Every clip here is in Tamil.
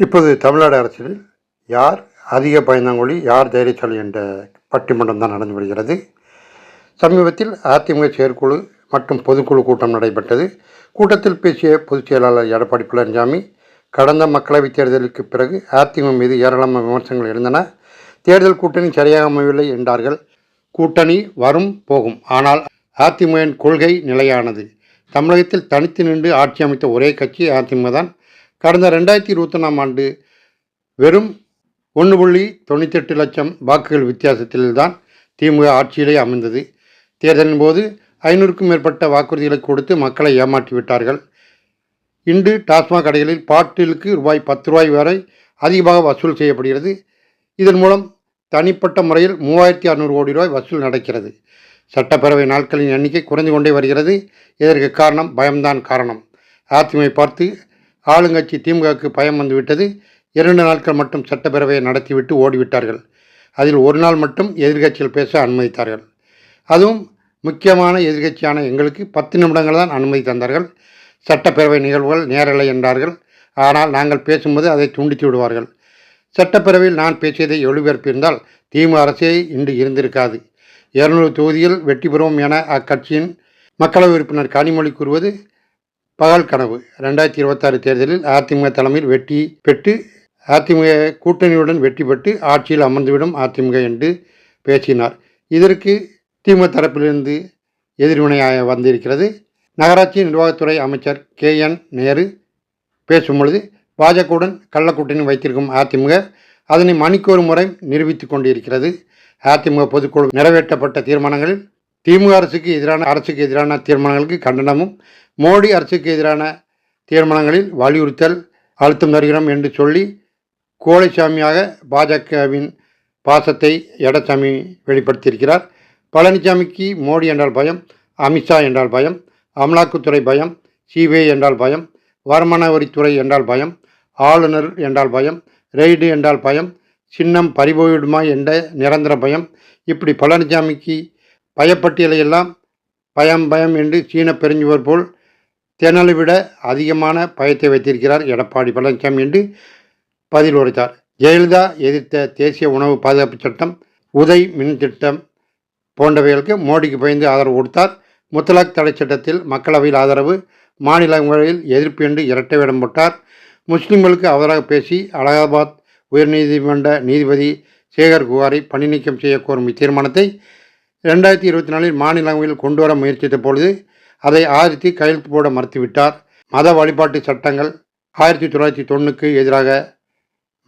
இப்போது தமிழ்நாடு அரசியலில் யார் அதிக பயந்தாங்கொழி யார் தைரியசாலி என்ற பட்டிமன்றம் தான் நடந்து வருகிறது. சமீபத்தில் அதிமுக செயற்குழு மற்றும் பொதுக்குழு கூட்டம் நடைபெற்றது. கூட்டத்தில் பேசிய பொதுச் செயலாளர் எடப்பாடி பழனிசாமி கடந்த மக்களவைத் தேர்தலுக்கு பிறகு அதிமுக மீது ஏராளமான விமர்சனங்கள் இருந்தன தேர்தல் கூட்டணி சரியாக அமையவில்லை என்றார்கள். கூட்டணி வரும் போகும். ஆனால் அதிமுகவின் கொள்கை நிலையானது. தமிழகத்தில் தனித்து நின்று ஆட்சி அமைத்த ஒரே கட்சி அதிமுக தான். கடந்த ரெண்டாயிரத்தி இருபத்தொன்னாம் ஆண்டு வெறும் ஒன்று புள்ளி தொண்ணூத்தெட்டு லட்சம் வாக்குகள் வித்தியாசத்தில்தான் திமுக ஆட்சியிலே அமைந்தது. தேர்தலின் போது ஐநூறுக்கும் மேற்பட்ட வாக்குறுதிகளை கொடுத்து மக்களை ஏமாற்றி விட்டார்கள். இன்று டாஸ்மாக் கடைகளில் பாட்டிலுக்கு ரூபாய் பத்து ரூபாய் வரை அதிகமாக வசூல் செய்யப்படுகிறது. இதன் மூலம் தனிப்பட்ட முறையில் மூவாயிரத்தி அறநூறு கோடி ரூபாய் வசூல் நடக்கிறது. சட்டப்பேரவை நாட்களின் எண்ணிக்கை குறைந்து கொண்டே வருகிறது. இதற்கு காரணம் பயம்தான் காரணம். ஆத்திமை பார்த்து ஆளுங்கட்சி திமுகவுக்கு பயம் வந்துவிட்டது. இரண்டு நாட்கள் மட்டும் சட்டப்பேரவையை நடத்திவிட்டு ஓடிவிட்டார்கள். அதில் ஒரு நாள் மட்டும் எதிர்கட்சியில் பேச அனுமதித்தார்கள். அதுவும் முக்கியமான எதிர்க்கட்சியான எங்களுக்கு பத்து நிமிடங்கள் தான் அனுமதி தந்தார்கள். சட்டப்பேரவை நிகழ்வுகள் நேரலை என்றார்கள். ஆனால் நாங்கள் பேசும்போது அதை துண்டித்து விடுவார்கள். சட்டப்பேரவையில் நான் பேசியதை ஒளிபரப்பியிருந்தால் திமுக அரசே இன்று இருந்திருக்காது. இருநூறு தொகுதியில் வெற்றி பெறுவோம் என அக்கட்சியின் மக்களவை உறுப்பினர் கனிமொழி கூறுவது பகல் கனவு. ரெண்டாயிரத்தி இருபத்தாறு தேர்தலில் அதிமுக தலைமையில் வெற்றி பெற்று அதிமுக கூட்டணியுடன் வெற்றி பெற்று ஆட்சியில் அமர்ந்துவிடும் அதிமுக என்று பேசினார். இதற்கு திமுக தரப்பிலிருந்து எதிர்வினையாக வந்திருக்கிறது. நகராட்சி நிர்வாகத்துறை அமைச்சர் கே என் நேரு பேசும்பொழுது பாஜகவுடன் கள்ளக்கூட்டணி வைத்திருக்கும் அதிமுக அதனை மணிக்கொரு முறை நிரூபித்துக் கொண்டிருக்கிறது. அதிமுக பொதுக்குழு நிறைவேற்றப்பட்ட தீர்மானங்களில் திமுக அரசுக்கு எதிரான அரசுக்கு எதிரான தீர்மானங்களுக்கு கண்டனமும். மோடி அரசுக்கு எதிரான தீர்மானங்களில் வலியுறுத்தல் அழுத்தம் தருகிறோம் என்று சொல்லி கோழைசாமியாக பாஜகவின் பாசத்தை எடசாமி வெளிப்படுத்தியிருக்கிறார். பழனிசாமிக்கு மோடி என்றால் பயம் அமித்ஷா என்றால் பயம் அமலாக்கத்துறை பயம் சிபிஐ என்றால் பயம் வருமான வரித்துறை என்றால் பயம் ஆளுநர் என்றால் பயம் ரெய்டு என்றால் பயம் சின்னம் பறிபோயிடுமா என்ற நிரந்தர பயம். இப்படி பழனிசாமிக்கு பயப்பட்டியலையெல்லாம் பயம் பயம் என்று சீன பெருஞ்சுவர் போல் தென்னலை விட அதிகமான பயத்தை வைத்திருக்கிறார் எடப்பாடி பழனிசாமி என்று பதில் உரைத்தார் ஜெயலலிதா எதிர்த்த தேசிய உணவு பாதுகாப்பு சட்டம் உதய் மின் திட்டம் போன்றவைகளுக்கு மோடிக்கு பயந்து ஆதரவு கொடுத்தார். முத்தலாக் தடை சட்டத்தில் மக்களவையில் ஆதரவு மாநிலங்களில் எதிர்ப்பு என்று இரட்டை வேடம் போட்டார். முஸ்லிம்களுக்கு அவராக பேசி அலகாபாத் உயர்நீதிமன்ற நீதிபதி சேகர் குவாரை பணி நீக்கம் செய்ய கோரும் தீர்மானத்தை ரெண்டாயிரத்தி இருபத்தி நாலில் மாநிலங்களில் கொண்டு வர முயற்சித்த பொழுது அதை ஆதரித்து கையெழுத்து போட மறுத்துவிட்டார். மத வழிபாட்டு சட்டங்கள் ஆயிரத்தி தொள்ளாயிரத்தி தொண்ணுக்கு எதிராக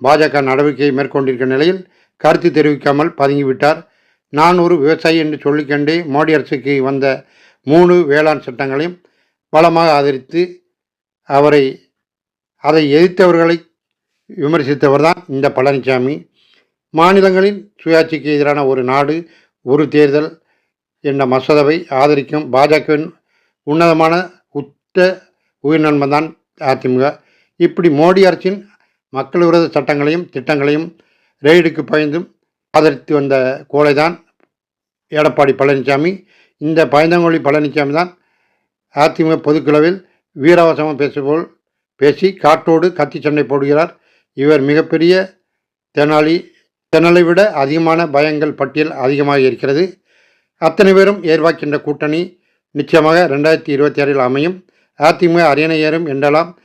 பாஜக நடவடிக்கையை மேற்கொண்டிருக்கிற நிலையில் கருத்து தெரிவிக்காமல் பதுங்கிவிட்டார். நான் ஒரு விவசாயி என்று சொல்லிக்கொண்டே மோடி அரசுக்கு வந்த மூணு வேளாண் சட்டங்களையும் பலமாக ஆதரித்து அவரை அதை எதிர்த்தவர்களை விமர்சித்தவர் தான் இந்த பழனிசாமி மாநிலங்களின் சுயாட்சிக்கு எதிரான ஒரு நாடு ஒரு தேர்தல் என்ற மசோதாவை ஆதரிக்கும் பாஜகவின் உன்னதமான உத்த உயிர்நண்பன் தான் அதிமுக. இப்படி மோடி அரசின் மக்கள் விரோத சட்டங்களையும் திட்டங்களையும் ரெய்டுக்கு பயந்தும் ஆதரித்து வந்த கோலைதான் எடப்பாடி பழனிசாமி இந்த பயந்தங்கோழி பழனிசாமி தான் அதிமுக பொதுக்குழுவில் வீரவசமாக பேசுபோல் பேசி காட்டோடு கத்தி சண்டை போடுகிறார். இவர் மிகப்பெரிய தெனாலி தென்னலை விட அதிகமான பயங்கள் பட்டியல் அதிகமாக இருக்கிறது. அத்தனை பேரும் ஏர்வாக்கின்ற கூட்டணி நிச்சயமாக ரெண்டாயிரத்தி இருபத்தி ஆறில் அமையும். அதிமுக அரியணை ஏறும் என்றெல்லாம்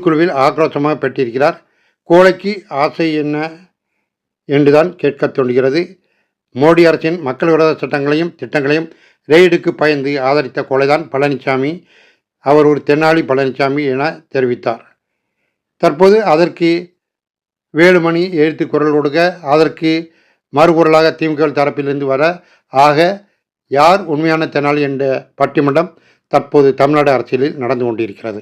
குழுவில் ஆக்ரோஷமாக பெற்றிருக்கிறார். கோழைக்கு ஆசை என்ன என்றுதான் கேட்கத் தோன்றுகிறது. மோடி அரசின் மக்கள் விரோத சட்டங்களையும் திட்டங்களையும் ரெய்டுக்கு பயந்து ஆதரித்த கொலைதான் பழனிசாமி அவர் ஒரு தென்னாளி பழனிசாமி என தெரிவித்தார். தற்போது அதற்கு வேலுமணி எழுத்து குரல் கொடுக்க அதற்கு மறுகுரலாக திமுக தரப்பிலிருந்து வர ஆக யார் உண்மையான தெனாலி என்ற பட்டிமன்றம் தற்போது தமிழ்நாடு அரசியலில் நடந்து கொண்டிருக்கிறது.